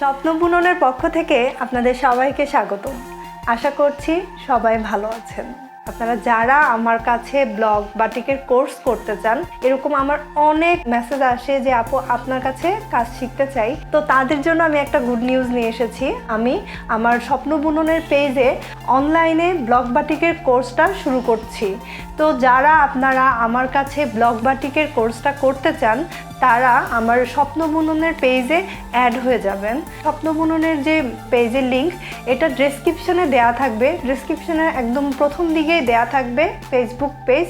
স্বপ্ন বুননের পক্ষ থেকে আপনাদের সবাইকে স্বাগত আশা করছি সবাই ভালো আছেন। আপনারা যারা আমার কাছে ব্লগ বাটিকের কোর্স করতে চান, এরকম আমার অনেক মেসেজ আসে যে, আপু, আপনার কাছে কাজ শিখতে চাই। তো তাদের জন্য আমি একটা গুড নিউজ নিয়ে এসেছি। আমি আমার স্বপ্ন বুননের পেজে অনলাইনে ব্লগ বাটিকের কোর্সটা শুরু করছি। তো যারা আপনারা আমার কাছে ব্লগ বাটিকের কোর্সটা করতে চান তারা আমার স্বপ্ন বুননের পেজে অ্যাড হয়ে যাবেন। স্বপ্ন বুননের যে পেজের লিঙ্ক এটা ডেসক্রিপশনে দেয়া থাকবে। ডেসক্রিপশনে একদম প্রথম দিকেই দেয়া থাকবে ফেসবুক পেজ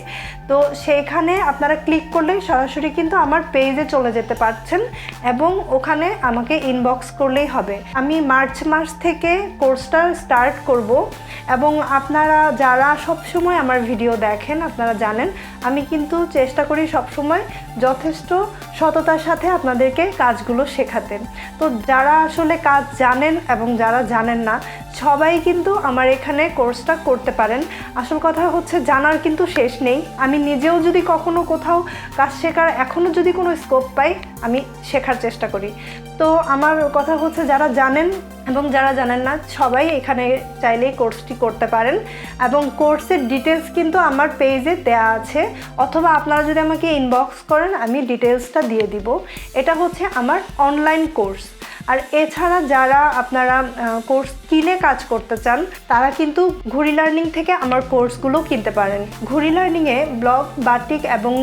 তো সেইখানে আপনারা ক্লিক করলে সরাসরি কিন্তু আমার পেজে চলে যেতে পারছেন এবং ওখানে আমাকে ইনবক্স করলেই হবে। আমি মার্চ মাস থেকে কোর্সটা স্টার্ট করব এবং আপনারা যারা সবসময় আমার ভিডিও দেখেন, আপনারা জানেন, আমি কিন্তু চেষ্টা করি সবসময় যথেষ্ট সততার সাথে আপনাদেরকে কাজগুলো শেখাতেন। তো যারা আসলে কাজ জানেন এবং যারা জানেন না, সবাই কিন্তু আমার এখানে কোর্সটা করতে পারেন। আসল কথা হচ্ছে জানার কিন্তু শেষ নেই। আমি নিজেও যদি কখনো কোথাও কাজ শেখার এখনও যদি কোনো স্কোপ পাই, আমি শেখার চেষ্টা করি। তো আমার কথা হচ্ছে যারা জানেন এবং যারা জানেন না, সবাই এখানে চাইলেই কোর্সটি করতে পারেন। এবং কোর্সের ডিটেলস কিন্তু আমার পেজে দেয়া আছে। অথবা আপনারা যদি আমাকে ইনবক্স করেন, আমি ডিটেলসটা দিয়ে দিব। এটা হচ্ছে আমার অনলাইন কোর্স আর এছাড়া যারা আপনারা কোর্স কিনে কাজ করতে চান, তারা কিন্তু ঘুরি লার্নিং থেকে আমার কোর্সগুলো কিনতে পারেন। ঘুরি লার্নিংয়ে ব্লগ বাটিক এবং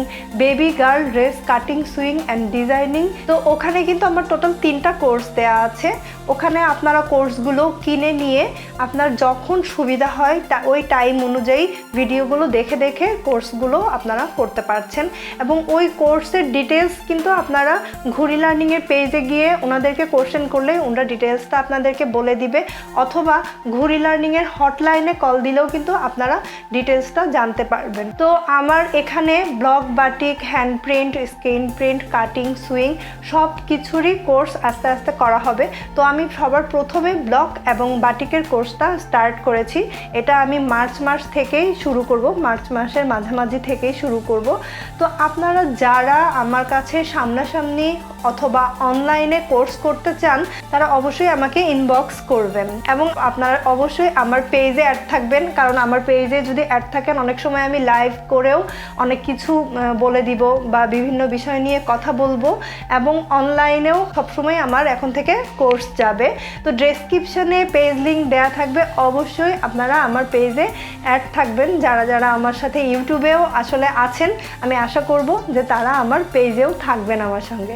baby girl dress cutting sewing and designing তো ওখানে কিন্তু আমার টোটাল তিনটা কোর্স দেওয়া আছে। ওখানে আপনারা কোর্সগুলো কিনে নিয়ে আপনার যখন সুবিধা হয় ওই টাইম অনুযায়ী ভিডিওগুলো দেখে দেখে কোর্সগুলো আপনারা করতে পারছেন। এবং ওই কোর্সের ডিটেলস কিন্তু আপনারা ঘুরি লার্নিংয়ের পেজে গিয়ে ওনাদেরকে কোশ্চেন করলে ওনারা ডিটেলসটা আপনাদেরকে বলে দিবে। অথবা ঘুরি লার্নিংয়ের হটলাইনে কল দিলেও কিন্তু আপনারা ডিটেলসটা জানতে পারবেন। তো আমার এখানে block batik hand print screen print cutting sewing সব কিছুরই কোর্স আস্তে আস্তে করা হবে। তো আমি সবার প্রথমে ব্লক এবং বাটিকের কোর্সটা স্টার্ট করেছি। এটা আমি মার্চ মাস থেকেই শুরু করব। মার্চ মাসের মাঝামাঝি থেকেই শুরু করব। তো আপনারা যারা আমার কাছে সামনাসামনি অথবা অনলাইনে কোর্স করতে চান, তারা অবশ্যই আমাকে ইনবক্স করবেন। এবং আপনারা অবশ্যই আমার পেজে অ্যাড থাকবেন, কারণ আমার পেজে যদি অ্যাড থাকেন, অনেক সময় আমি লাইভ করেও অনেক কিছু বলে দিব বা বিভিন্ন বিষয় নিয়ে কথা বলব। এবং অনলাইনেও সবসময় আমার এখন থেকে কোর্স যাবে। তো ডেসক্রিপশনে পেজ লিঙ্ক দেওয়া থাকবে, অবশ্যই আপনারা আমার পেজে অ্যাড থাকবেন। যারা যারা আমার সাথে ইউটিউবেও আসলে আছেন, আমি আশা করব যে তারা আমার পেজেও থাকবেন আমার সঙ্গে।